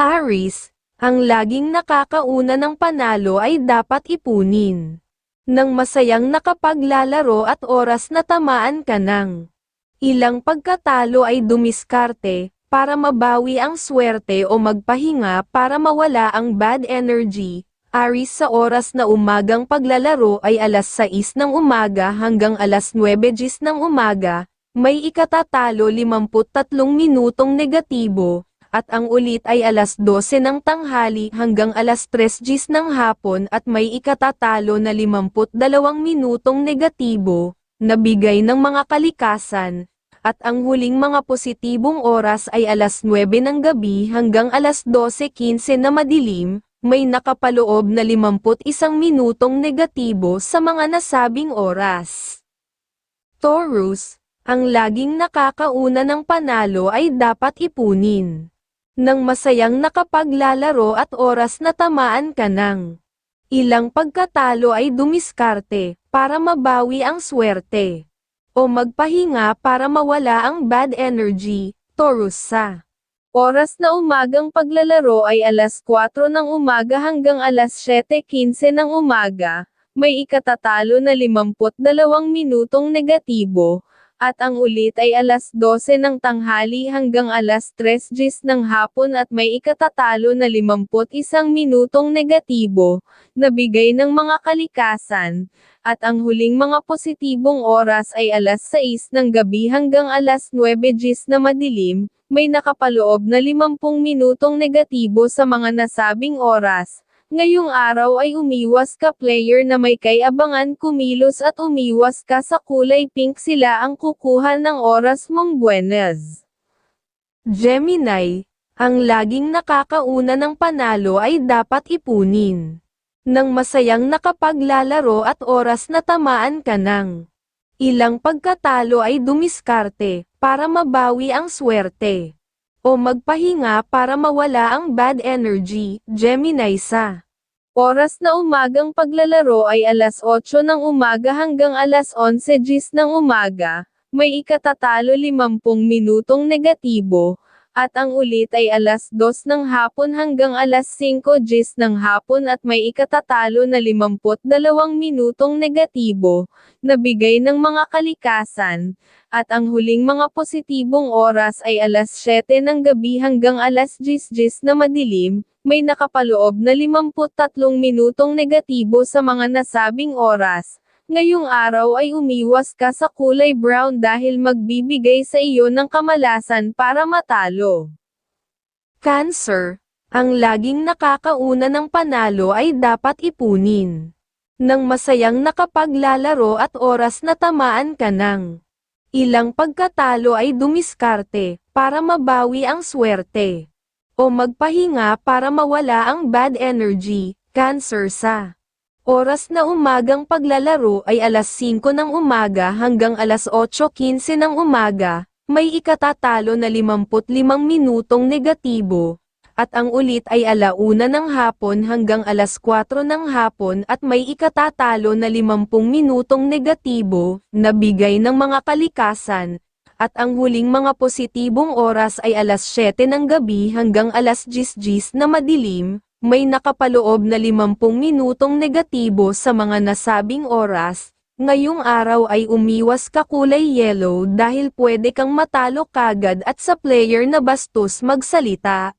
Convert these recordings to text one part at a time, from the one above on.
Aris, ang laging nakakauna ng panalo ay dapat ipunin. Nang masayang nakapaglalaro at oras na tamaan ka ng ilang pagkatalo ay dumiskarte, para mabawi ang swerte o magpahinga para mawala ang bad energy. Aris sa oras na umagang paglalaro ay alas 6 ng umaga hanggang alas 9 gis ng umaga, may ikatatalo 53 minutong negatibo, at ang ulit ay alas 12 ng tanghali hanggang alas 3 gis ng hapon at may ikatatalo na 52 minutong negatibo, na bigay ng mga kalikasan, at ang huling mga positibong oras ay alas 9 ng gabi hanggang alas 12.15 na madilim, may nakapaloob na 51 minutong negatibo sa mga nasabing oras. Taurus, ang laging nakakauna ng panalo ay dapat ipunin. Nang masayang nakapaglalaro at oras na tamaan ka ng ilang pagkatalo ay dumiskarte, para mabawi ang swerte. O magpahinga para mawala ang bad energy, Taurus sa. Oras na umagang paglalaro ay alas 4 ng umaga hanggang alas 7.15 ng umaga, may ikatatalo na 52 minutong negatibo, at ang ulit ay alas 12 ng tanghali hanggang alas 3 gis ng hapon at may ikatatalo na 51 minutong negatibo, na bigay ng mga kalikasan, at ang huling mga positibong oras ay alas 6 ng gabi hanggang alas 9 gis na madilim, may nakapaloob na 50 minutong negatibo sa mga nasabing oras. Ngayong araw ay umiwas ka player na may kay-abangan kumilos at umiwas ka sa kulay pink sila ang kukuha ng oras mong buenas. Gemini, ang laging nakakauna ng panalo ay dapat ipunin. Nang masayang nakapaglalaro at oras na tamaan ka ng ilang pagkatalo ay dumiskarte, para mabawi ang swerte. O magpahinga para mawala ang bad energy, Gemini sa. Oras na umagang paglalaro ay alas 8 ng umaga hanggang alas 11 gis ng umaga, may ikatatalo 50 minutong negatibo, at ang ulit ay alas 2 ng hapon hanggang alas 5 gis ng hapon at may ikatatalo na 52 minutong negatibo, na bigay ng mga kalikasan, at ang huling mga positibong oras ay alas 7 ng gabi hanggang alas 10 gis na madilim, may nakapaloob na 53 minutong negatibo sa mga nasabing oras. Ngayong araw ay umiwas ka sa kulay brown dahil magbibigay sa iyo ng kamalasan para matalo. Cancer, ang laging nakakauna ng panalo ay dapat ipunin. Nang masayang nakapaglalaro at oras na tamaan ka ng ilang pagkatalo ay dumiskarte, para mabawi ang swerte. O magpahinga para mawala ang bad energy, cancer sa. Oras na umagang paglalaro ay alas 5 ng umaga hanggang alas 8.15 ng umaga, may ikatatalo na 55 minutong negatibo, at ang ulit ay alauna ng hapon hanggang alas 4 ng hapon at may ikatatalo na 50 minutong negatibo, na bigay ng mga kalikasan, at ang huling mga positibong oras ay alas 7 ng gabi hanggang alas 10 gis na madilim, may nakapaloob na 50 minutong negatibo sa mga nasabing oras, ngayong araw ay umiwas ka kulay yellow dahil pwede kang matalo kagad at sa player na bastos magsalita.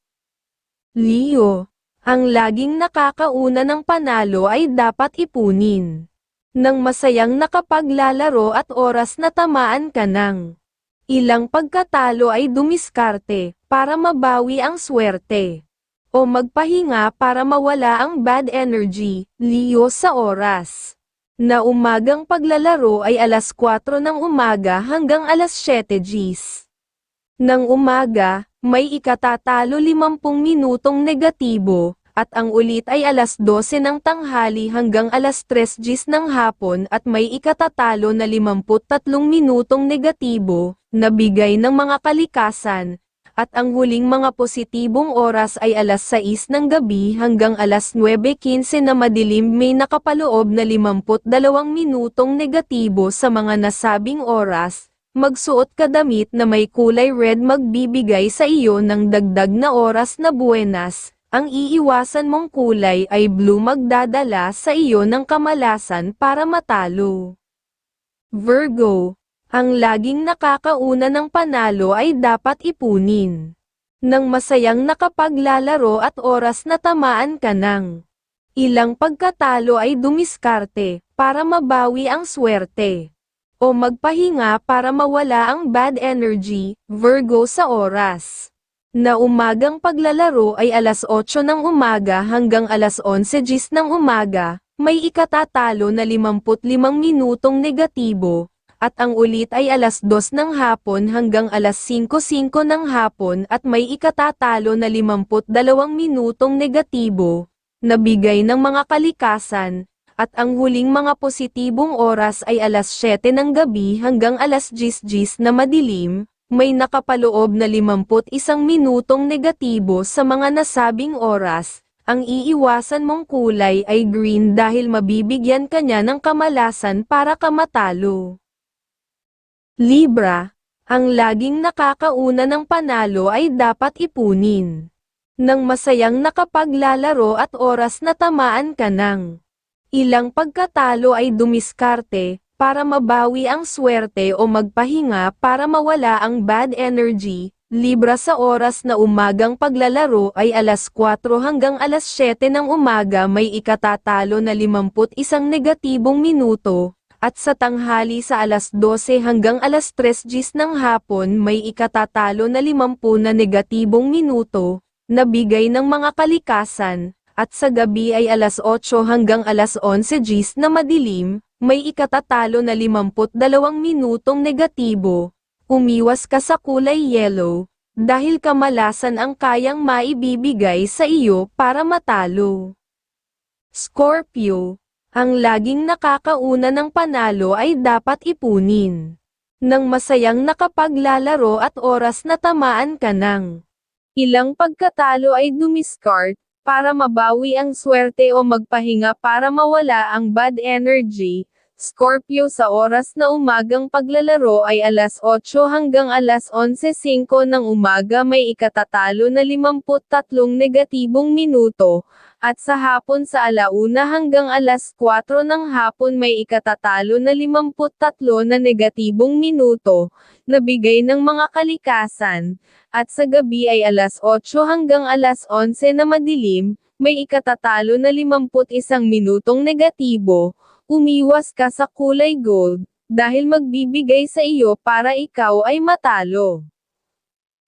Leo, ang laging nakakauna ng panalo ay dapat ipunin. Nang masayang nakapaglalaro at oras na tamaan ka ng ilang pagkatalo ay dumiskarte, para mabawi ang swerte o magpahinga para mawala ang bad energy, Leo sa oras. Na umagang paglalaro ay alas 4 ng umaga hanggang alas 7 gis. Nang umaga, may ikatatalo 50 minutong negatibo, at ang ulit ay alas 12 ng tanghali hanggang alas 3 gis ng hapon at may ikatatalo na 53 minutong negatibo, na bigay ng mga kalikasan, at ang huling mga positibong oras ay alas 6 ng gabi hanggang alas 9.15 na madilim may nakapaloob na 52 minutong negatibo sa mga nasabing oras, Magsuot ka damit na may kulay red magbibigay sa iyo ng dagdag na oras na buenas, ang iiwasan mong kulay ay blue magdadala sa iyo ng kamalasan para matalo. Virgo, ang laging nakakauna ng panalo ay dapat ipunin. Nang masayang nakapaglalaro at oras na tamaan ka ng ilang pagkatalo ay dumiskarte, para mabawi ang swerte. O magpahinga para mawala ang bad energy, Virgo sa oras. Na umagang paglalaro ay alas 8 ng umaga hanggang alas 11 gis ng umaga, may ikatatalo na 55 minutong negatibo, at ang ulit ay alas 2 ng hapon hanggang alas 5.05 ng hapon at may ikatatalo na 52 minutong negatibo, na bigay ng mga kalikasan, at ang huling mga positibong oras ay alas 7 ng gabi hanggang alas 10 na madilim, may nakapaloob na 51 minutong negatibo sa mga nasabing oras, ang iiwasan mong kulay ay green dahil mabibigyan ka niya ng kamalasan para ka matalo. Libra, ang laging nakakauna ng panalo ay dapat ipunin. Nang masayang nakapaglalaro at oras na tamaan ka ng ilang pagkatalo ay dumiskarte, para mabawi ang swerte o magpahinga para mawala ang bad energy, Libra sa oras na umagang paglalaro ay alas 4 hanggang alas 7 ng umaga may ikatatalo na 51 negatibong minuto, at sa tanghali sa alas 12 hanggang alas 3 gis ng hapon may ikatatalo na 50 na negatibong minuto, na bigay ng mga kalikasan, at sa gabi ay alas 8 hanggang alas 11 gis na madilim, may ikatatalo na 52 minutong negatibo, umiwas ka sa kulay yellow, dahil kamalasan ang kayang maibibigay sa iyo para matalo. Scorpio, ang laging nakakauna ng panalo ay dapat ipunin. Nang masayang nakapaglalaro at oras na tamaan ka ng ilang pagkatalo ay dumiskart, para mabawi ang swerte o magpahinga para mawala ang bad energy, Scorpio sa oras na umagang paglalaro ay alas 8 hanggang alas 11.05 ng umaga may ikatatalo na 53 negatibong minuto, at sa hapon sa alauna hanggang alas 4 ng hapon may ikatatalo na 53 na negatibong minuto, na bigay ng mga kalikasan, at sa gabi ay alas 8 hanggang alas 11 na madilim, may ikatatalo na 51 minutong negatibo, umiwas ka sa kulay gold, dahil magbibigay sa iyo para ikaw ay matalo.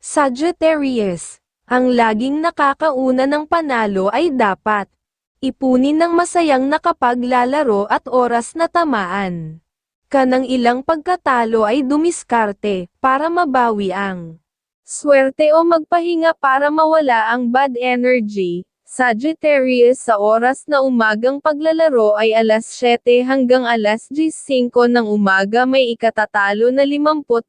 Sagittarius, ang laging nakakauna ng panalo ay dapat ipunin ng masayang nakapaglalaro at oras na tamaan. Kanang ilang pagkatalo ay dumiskarte, para mabawi ang swerte o magpahinga para mawala ang bad energy, Sagittarius sa oras na umagang paglalaro ay alas 7 hanggang alas 10.05 ng umaga may ikatatalo na 52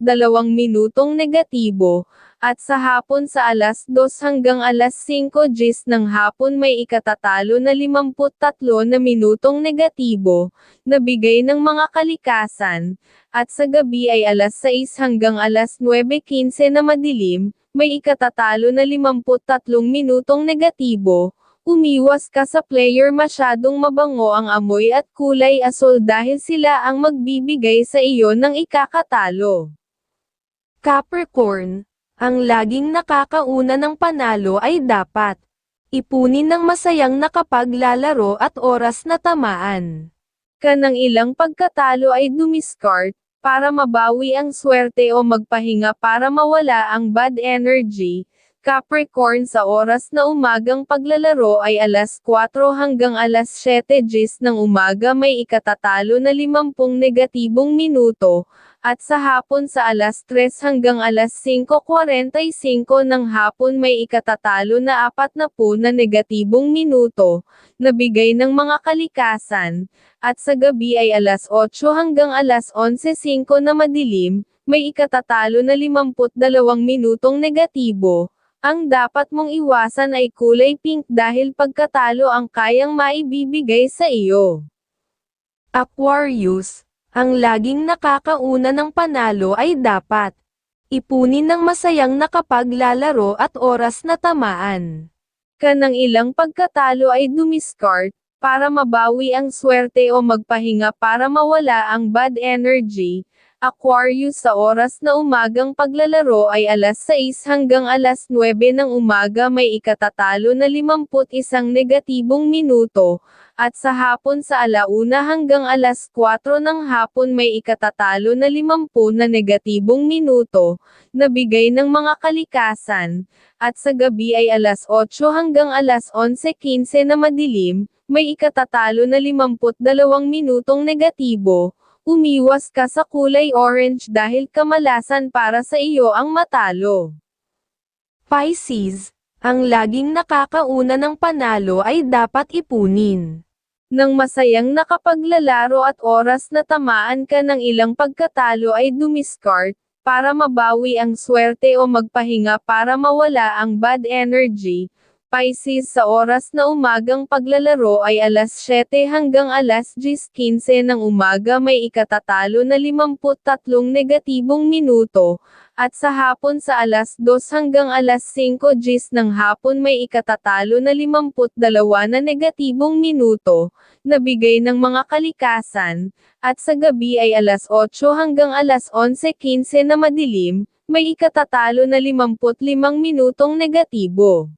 minutong negatibo, at sa hapon sa alas 2 hanggang alas 5 gis ng hapon may ikatatalo na 53 na minutong negatibo, na bigay ng mga kalikasan, at sa gabi ay alas 6 hanggang alas 9.15 na madilim, may ikatatalo na 53 minutong negatibo, umiwas ka sa player masyadong mabango ang amoy at kulay asol dahil sila ang magbibigay sa iyo ng ikakatalo. Capricorn, ang laging nakakauna ng panalo ay dapat ipunin ng masayang nakapaglalaro at oras na tamaan. Kanang ilang pagkatalo ay dumiskart, para mabawi ang swerte o magpahinga para mawala ang bad energy, Capricorn sa oras na umagang paglalaro ay alas 4 hanggang alas 7 gis ng umaga may ikatatalo na 50 negatibong minuto, at sa hapon sa alas 3 hanggang alas 5.45 ng hapon may ikatatalo na 40 na negatibong minuto, na bigay ng mga kalikasan, at sa gabi ay alas 8 hanggang alas 11.05 na madilim, may ikatatalo na 52 minutong negatibo, ang dapat mong iwasan ay kulay pink dahil pagkatalo ang kayang maibibigay sa iyo. Aquarius, Ang laging nakakauna ng panalo ay dapat ipunin ng masayang nakapaglalaro at oras na tamaan. Kanang ilang pagkatalo ay dumiskart, para mabawi ang swerte o magpahinga para mawala ang bad energy. Aquarius sa oras na umagang paglalaro ay alas 6 hanggang alas 9 ng umaga may ikatatalo na 51 negatibong minuto, at sa hapon sa alauna hanggang alas 4 ng hapon may ikatatalo na 50 na negatibong minuto, na bigay ng mga kalikasan, at sa gabi ay alas 8 hanggang alas 11.15 na madilim, may ikatatalo na 52 minutong negatibo, umiwas ka sa kulay orange dahil kamalasan para sa iyo ang matalo. Pisces, ang laging nakakauna ng panalo ay dapat ipunin. Nang masayang nakapaglalaro at oras na tamaan ka ng ilang pagkatalo ay dumiskart, para mabawi ang swerte o magpahinga para mawala ang bad energy, Pisces sa oras na umagang paglalaro ay alas 7 hanggang alas 10.15 ng umaga may ikatatalo na 53 negatibong minuto, at sa hapon sa alas 2 hanggang alas 5 gis ng hapon may ikatatalo na 52 na negatibong minuto, na bigay ng mga kalikasan, at sa gabi ay alas 8 hanggang alas 11.15 na madilim, may ikatatalo na 55 minutong negatibo.